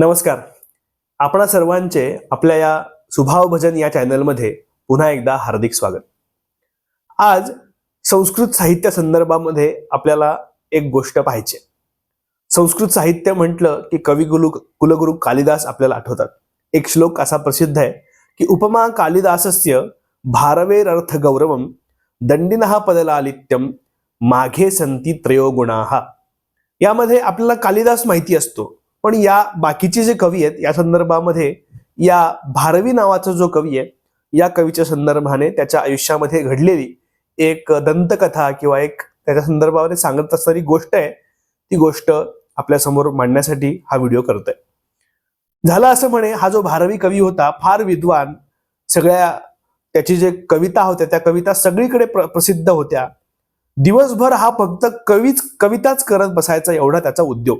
नमस्कार. आपणा सर्वांचे आपल्या या सुभाव भजन या चॅनलमध्ये पुन्हा एकदा हार्दिक स्वागत. आज संस्कृत साहित्य संदर्भामध्ये आपल्याला एक गोष्ट पाहायची संस्कृत साहित्य म्हटलं की कवी गुलु कुलगुरु कालिदास आपल्याला आठवतात. एक श्लोक असा प्रसिद्ध आहे की उपमा कालिदासस्य भारवेर अर्थ गौरवम दंडिनः पदलालित्यम माघे संती त्रयोगुणाहा यामध्ये आपल्याला कालिदास माहिती असतो. पण या बाकीचे जे कवी आहेत या संदर्भामध्ये या भारवी नावाचा जो कवी आहे या कवीच्या संदर्भाने त्याच्या आयुष्यामध्ये घडलेली एक दंतकथा किंवा एक त्याच्या संदर्भामध्ये सांगत असणारी गोष्ट आहे ती गोष्ट आपल्यासमोर मांडण्यासाठी हा व्हिडिओ करतोय. झालं असं म्हणे हा जो भारवी कवी होता फार विद्वान सगळ्या त्याची जे कविता होत्या त्या कविता सगळीकडे प्र- प्रसिद्ध होत्या. दिवसभर हा फक्त कवीच कविताच करत बसायचा एवढा त्याचा उद्योग.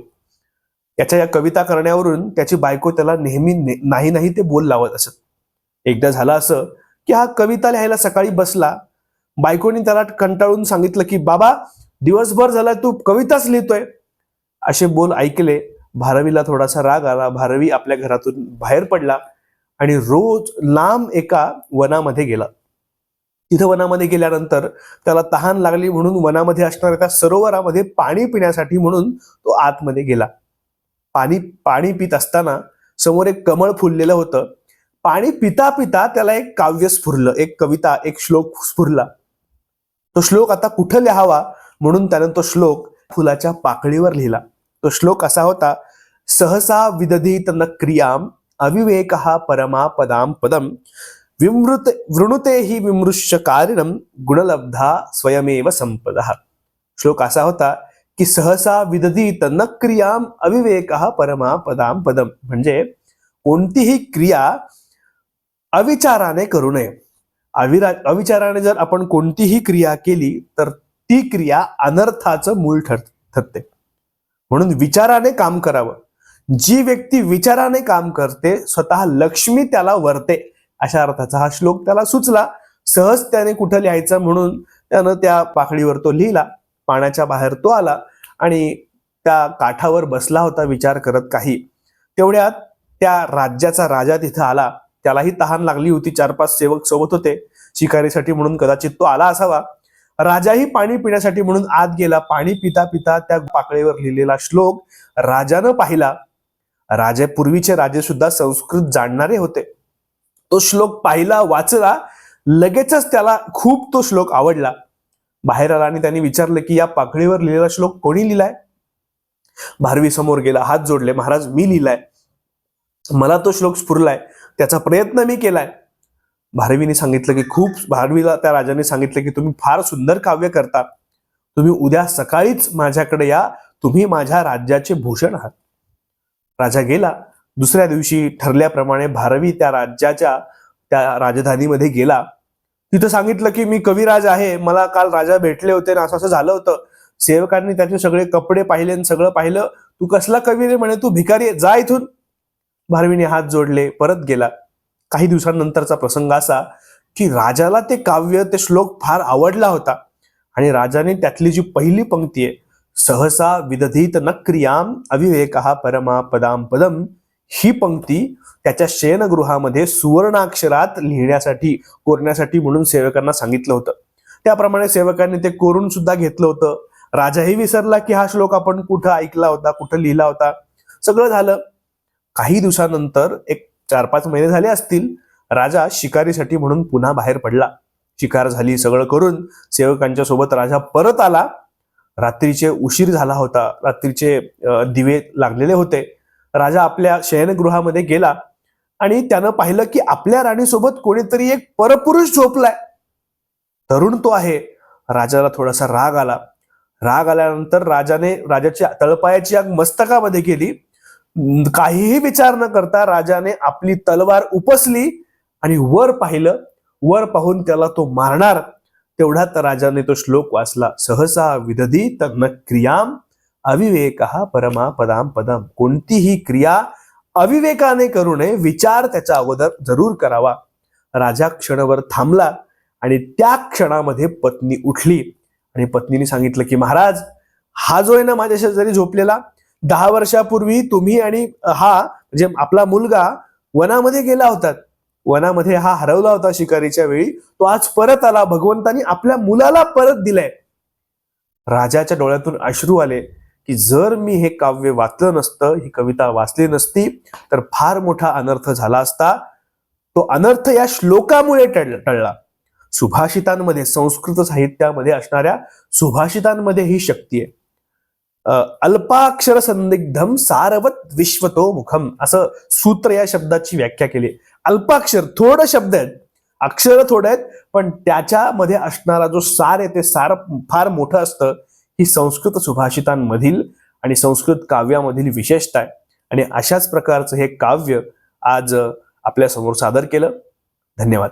त्याच्या या कविता करण्यावरून त्याची बायको त्याला नेहमी ने- नाही नाही ते बोल लावत असत. एकदा झालं असं की हा कविता लिहायला सकाळी बसला. बायकोनी त्याला कंटाळून सांगितलं की बाबा दिवसभर झाला तू कविताच लिहितोय. असे बोल ऐकले. भारवीला थोडासा राग आला. भारवी आपल्या घरातून बाहेर पडला आणि रोज लांब एका वनामध्ये गेला. तिथं वनामध्ये गेल्यानंतर त्याला तहान लागली म्हणून वनामध्ये असणाऱ्या त्या सरोवरामध्ये पाणी पिण्यासाठी म्हणून तो आतमध्ये गेला. पाणी पाणी पित असताना समोर एक कमळ फुललेलं होतं. पाणी पिता पिता त्याला एक काव्य स्फुरलं एक कविता एक श्लोक स्फुरला. तो श्लोक आता कुठं लिहावा म्हणून त्यानं तो श्लोक फुलाच्या पाकळीवर लिहिला. तो श्लोक असा होता सहसा विदधित न क्रियाम अविवेक परमा पदाम पदम विमृत वृणुते ही विमृश्य कारिणम गुणलब्धा स्वयमेव संपदा. श्लोक असा होता की सहसा विदधित न क्रियाम अविवेक परमा पदाम पदम. म्हणजे कोणतीही क्रिया अविचाराने करू नये. अविरा अविचाराने जर आपण कोणतीही क्रिया केली तर ती क्रिया अनर्थाचं मूळ ठर ठरते. म्हणून विचाराने काम करावं. जी व्यक्ती विचाराने काम करते स्वतः लक्ष्मी त्याला वरते अशा अर्थाचा हा श्लोक त्याला सुचला. सहज त्याने कुठं लिहायचं म्हणून त्यानं त्या पाकळीवर तो लिहिला पाण्याच्या बाहेर तो आला. आणि त्या काठावर बसला होता विचार करत काही. तेवढ्यात त्या राज्याचा राजा तिथं आला. त्यालाही तहान लागली होती. चार पाच सेवक सोबत होते. शिकारीसाठी म्हणून कदाचित तो आला असावा. राजाही पाणी पिण्यासाठी म्हणून आत गेला. पाणी पिता पिता त्या पाकळीवर लिहिलेला श्लोक राजानं पाहिला. राजा पूर्वीचे राजे सुद्धा संस्कृत जाणणारे होते. तो श्लोक पाहिला वाचला लगेचच त्याला खूप तो श्लोक आवडला. बाहेर आला आणि त्यांनी विचारलं की या पाकळीवर लिहिलेला श्लोक कोणी लिहिलाय? भारवी समोर गेला हात जोडले महाराज मी लिहिलाय. मला तो श्लोक स्फुरलाय. त्याचा प्रयत्न मी केलाय. भारवीने सांगितलं की खूप भारवीला त्या राजाने सांगितलं की तुम्ही फार सुंदर काव्य करता. तुम्ही उद्या सकाळीच माझ्याकडे या. तुम्ही माझ्या राज्याचे भूषण आहात. राजा गेला. दुसऱ्या दिवशी ठरल्याप्रमाणे भारवी त्या राज्याच्या त्या राजधानीमध्ये गेला. तिथं सांगितलं की मी कविराज आहे मला काल राजा भेटले होते ना असं असं झालं होतं. सेवकांनी त्याचे सगळे कपडे पाहिले आणि सगळं पाहिलं. तू कसला कवी रे म्हणे तू? भिकारी जा इथून. भारवीने हात जोडले परत गेला. काही दिवसांनंतरचा प्रसंग असा की राजाला ते काव्य ते श्लोक फार आवडला होता. आणि राजाने त्यातली जी पहिली पंक्ती आहे सहसा विदधित नक्रियाम अविवेक अविवेक परमा पदाम पदम ही पंक्ती त्याच्या शयनगृहामध्ये सुवर्णाक्षरात लिहिण्यासाठी कोरण्यासाठी म्हणून सेवकांना सांगितलं होतं. त्याप्रमाणे सेवकांनी ते कोरून सुद्धा घेतलं होतं. राजाही विसरला की हा श्लोक आपण कुठं ऐकला होता कुठं लिहिला होता? सगळं झालं. काही दिवसानंतर एक चार पाच महिने झाले असतील राजा शिकारीसाठी म्हणून पुन्हा बाहेर पडला. शिकार झाली सगळं करून सेवकांच्या सोबत राजा परत आला. रात्रीचे उशीर झाला होता. रात्रीचे दिवे लागलेले होते. राजा आपल्या शयनगृहामध्ये गेला. आणि त्यानं पाहिलं की आपल्या राणीसोबत कोणीतरी एक परपुरुष झोपलाय. तरुण तो आहे. राजाला थोडासा राग आला. राग आल्यानंतर राजाने राजाच्या तळपायाची आग मस्तकामध्ये केली. काहीही विचार न करता राजाने आपली तलवार उपसली आणि वर पाहिलं. वर पाहून त्याला तो मारणार. तेवढ्यात राजाने तो श्लोक वाचला. सहसा विदधी तज्ञ क्रियाम अविवेक परमा पदाम पदम कोणतीही क्रिया अविवेकाने करू नये विचार त्याच्या अगोदर जरूर करावा. राजा क्षणभर थांबला आणि त्या क्षणामध्ये पत्नी उठली आणि पत्नीने सांगितलं की महाराज हा जो आहे ना माझ्या शेजारी झोपलेला दहा वर्षापूर्वी तुम्ही आणि हा म्हणजे आपला मुलगा वनामध्ये गेला होता. वनामध्ये हा हरवला होता शिकारीच्या वेळी. तो आज परत आला भगवंतानी आपल्या मुलाला परत दिलाय. राजाच्या डोळ्यातून अश्रू आले. की जर मी हे काव्य वाचलं नसतं ही कविता वाचली नसती तर फार मोठा अनर्थ झाला असता. तो अनर्थ या श्लोकामुळे टळ टळला. सुभाषितांमध्ये संस्कृत साहित्यामध्ये असणाऱ्या सुभाषितांमध्ये ही शक्ती आहे. अल्पाक्षर संदिग्धम सारवत विश्वतो मुखम असं सूत्र या शब्दाची व्याख्या केली अल्पाक्षर थोडं शब्द आहेत अक्षर थोडे आहेत पण त्याच्यामध्ये असणारा जो सार आहे ते सार फार मोठं असतं. ही संस्कृत सुभाषितांमधील आणि संस्कृत काव्यामधील विशेषता आहे. आणि अशाच प्रकारचं हे काव्य आज आपल्यासमोर सादर केलं. धन्यवाद.